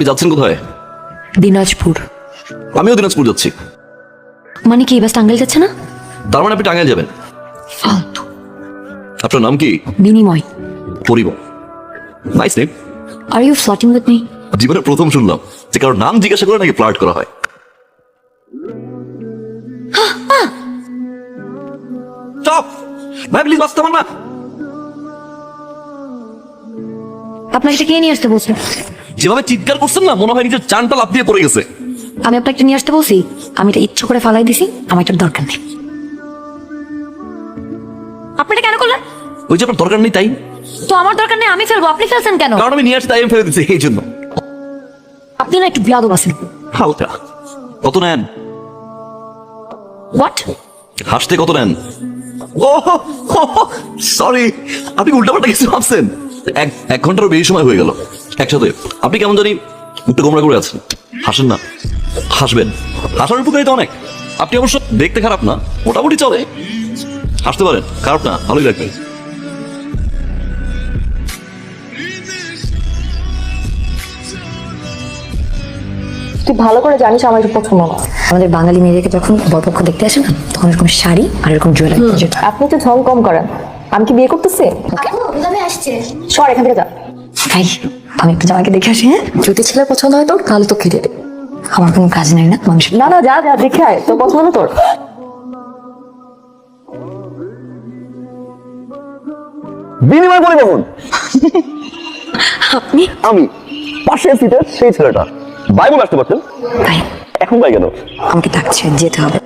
আপনি যাচ্ছেন কোথায়? দিনাজপুর। আমিও দিনাজপুর যাচ্ছি। মানে কি এবার টাঙ্গাইল যাচ্ছে না? তার মানে আপনি টাঙ্গাইল যাবেন। ফালতু। আপনার নাম কি? বিনিময়। পরিব। Nice name are you flirting with me জীবনে প্রথম শুনলাম যে কারোর নাম জিজ্ঞাসা করে নাকি ফ্লার্ট করা হয়। স্টপ ভাই প্লিজ বাঁচতে পার না। আপনাকে কে নিয়ে আসতে বলছে? যেভাবে চিৎকার করছেন না মনে হয় নিজের চানটা লাভ দিয়ে পড়ে গেছে। আমি আপনাকে নিয়ে আসতে বলছি। আমি এটা ইচ্ছা করে ফালাই দিছি আমার এটার দরকার নেই। আপনি কেন করলেন? ওই যে আপনার দরকার নেই তাই। তো আমার দরকার নেই আমি ফেলব আপনি ফেলছেন কেন? কারণ আমি নিয়ে আসতে তাই আমি ফেলে দিচ্ছি এই জন্য। আপনি না একটু বিয়াদব আছেন। হালকা। কত নেন? হোয়াট হাসতে কত নেন? ও সরি আপনি উল্টাপাল্টা কিছু ভাবছেন। এক এক ঘন্টারও বেশি সময় হয়ে গেল। একসাথে আপনি কেমন জানি মুখটা গোমরা করে আছেন। হাসেন না। হাসবেন। হাসার উপকারিতা অনেক। আপনি অবশ্য দেখতে খারাপ না। মোটামুটি চলে। হাসতে পারেন। খারাপ না। ভালোই লাগবে। তুই ভালো করে জানিস আমার এটা পছন্দ না আমাদের বাঙালি মেয়েদেরকে যখন বরপক্ষ দেখতে আসে না তখন এরকম শাড়ি আর এরকম জুয়েলারি আপনি তো ঝং কম করেন। আমি কি বিয়ে করতেছি? সর এখান থেকে যা। ভাই আমি একটু জামাইকে দেখে আসি হ্যাঁ? যদি ছেলে পছন্দ হয় তোর তাহলে তো খেতে দে আমার কোনো কাজ নাই না মানুষ। না না যা যা দেখে আয় তোর পছন্দ তোর বিনিময় পরিবহন আপনি? আমি পাশের সিটের সেই ছেলেটা। বাই বলে আসতে পারতেন এখন বাই কেন আমাকে ডাকছে যেতে হবে।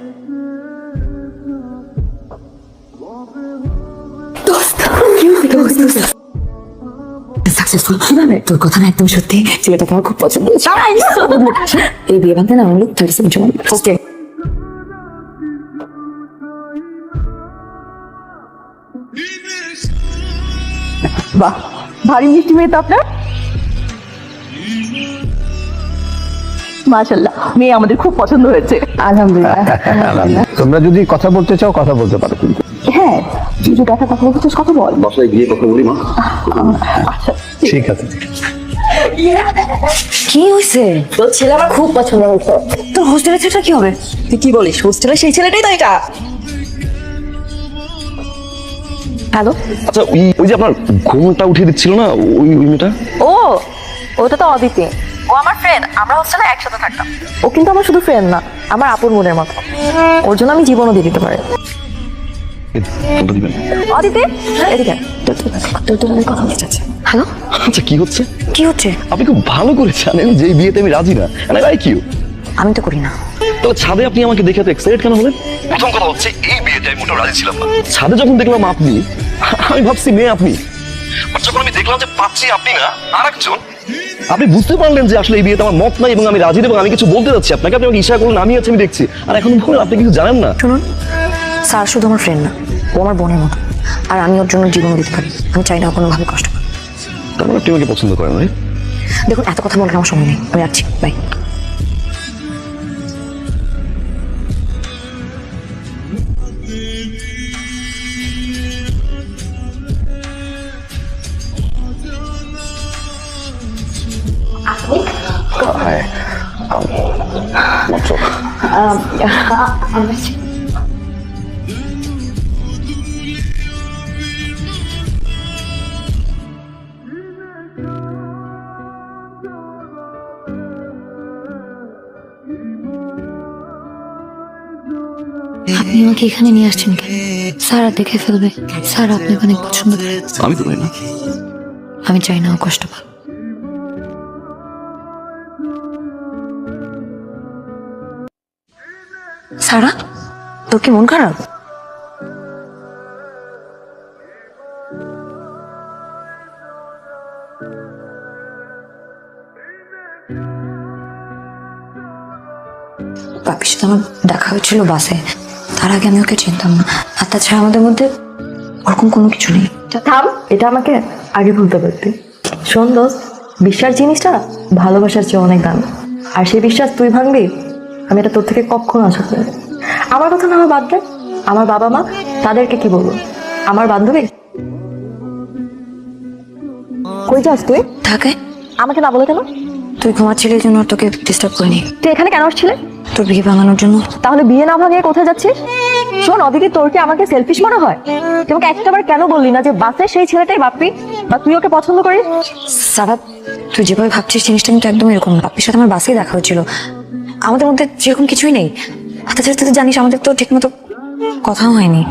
সাকসেসফুল কীভাবে? তোর কথা না একদম সত্যি। ছেলেটাকে আমার খুব পছন্দ এই বিয়ে ভাঙতে না আমার লোক থার্টি সেভেন ওকে বাহ ভারী মিষ্টি মেয়ে তো আপনার। মাশাল্লাহ মেয়ে আমাদের খুব পছন্দ হয়েছে। আলহামদুলিল্লাহ। তোমরা যদি কথা বলতে চাও কথা বলতে পারো কিন্তু। হ্যাঁ তুই যদি দেখা কথা বলতে চাস কথা বল। বাসায় গিয়ে কথা বলি মা। আচ্ছা ঠিক। আছে। কি হয়েছে তোর ছেলে আমার খুব পছন্দ হয়েছে। তোর হোস্টেলের ছেলেটা কি হবে? তুই কি বলিস? হোস্টেলে সেই ছেলেটাই তো এটা। হ্যালো? আচ্ছা ওই ওই যে আপনার ঘুমটা উঠিয়ে দিচ্ছিল না ওই ওই মেয়েটা? ও ওটা তো অদিতি। ও আমার ফ্রেন্ড আমরা হোস্টেলে একসাথে থাকতাম। ও কিন্তু আমার শুধু ফ্রেন্ড না আমার আপুর মনের মতো। ওর জন্য আমি জীবনও দিয়ে দিতে পারি। অদিতি এদিকে তোর তোর তোর কথা বলতে চাচ্ছি হ্যালো আচ্ছা কি হচ্ছে? কি হচ্ছে? আপনি খুব ভালো করে জানেন যে বিয়েতে আমি রাজি না লাইক ইউ আমি তো করি না। তাহলে ছাদে আপনি আমাকে দেখে এত এক্সাইটেড কেন হলেন? প্রথম কথা হচ্ছে এই বিয়েতে আমি মোটেও রাজি ছিলাম না। ছাদে যখন দেখলাম আপনি আমি ভাবছি মেয়ে আপনি। যখন আমি দেখলাম যে পাচ্ছি আপনি না আর একজন আপনি বুঝতে পারলেন যে আসলে এই বিয়েতে আমার মত নাই এবং আমি রাজি এবং আমি কিছু বলতে যাচ্ছি। আপনাকে আপনি আমাকে ইশারা করলেন আমি আছি আমি দেখছি। আর এখন ভুল আপনি কিছু জানেন না? শুনুন স্যার শুধু আমার ফ্রেন্ড না ও আমার বোনের মতো। আর আমি ওর জন্য জীবন দিতে পারি। আমি চাই না কোনোভাবে কষ্ট পাক। তার মানে আপনি আমাকে পছন্দ করেন? দেখুন এত কথা বলার আমার সময় নেই। আমি রাখছি। বাই আপনি আমাকে এখানে নিয়ে আসছেন কেন? স্যার দেখে ফেলবে। স্যার আপনাকে অনেক পছন্দ করে আমি তো না। আমি চাই না ও কষ্ট পাক। সারা তোর কি মন খারাপ? বাপির সাথে আমার দেখা হয়েছিল বাসে। তার আগে আমি ওকে চিনতাম না। আর তাছাড়া আমাদের মধ্যে ওরকম কোনো কিছু নেই। থাম, এটা আমাকে আগে বলতে পারতি। শোন দোস্ত, বিশ্বাস জিনিসটা ভালোবাসার চেয়ে অনেক দাম। আর সেই বিশ্বাস তুই ভাঙবি আমি এটা তোর থেকে কখনো আশা করি আমার কথা না আমার বাদ দে। আমার বাবা মা তাদেরকে কি বলব? আমার বান্ধবী? কই যাস তুই? থাকে আমাকে না বলে কেন? তুই ঘুমাচ্ছিলি জন্য তোকে ডিস্টার্ব করিনি। তুই এখানে কেন আসছিলে? তোর বিয়ে ভাঙানোর জন্য। তাহলে বিয়ে না ভাঙিয়ে কোথায় যাচ্ছিস? শোন অদিতি তোর কি আমাকে সেলফিশ মনে হয়? তোমাকে একটাবার কেন বললি না যে বাসে সেই ছেলেটাই বাপ্পি? বা তুই ওকে পছন্দ করিস? সারা তুই যেভাবে ভাবছিস জিনিসটা কিন্তু একদম এরকম না। বাপির সাথে আমার বাসেই দেখা হচ্ছিল আমাদের মধ্যে সেরকম কিছুই নেই। আর তাছাড়া তুই তো জানিস আমাদের তো ঠিক মতো কথাও হয়নি।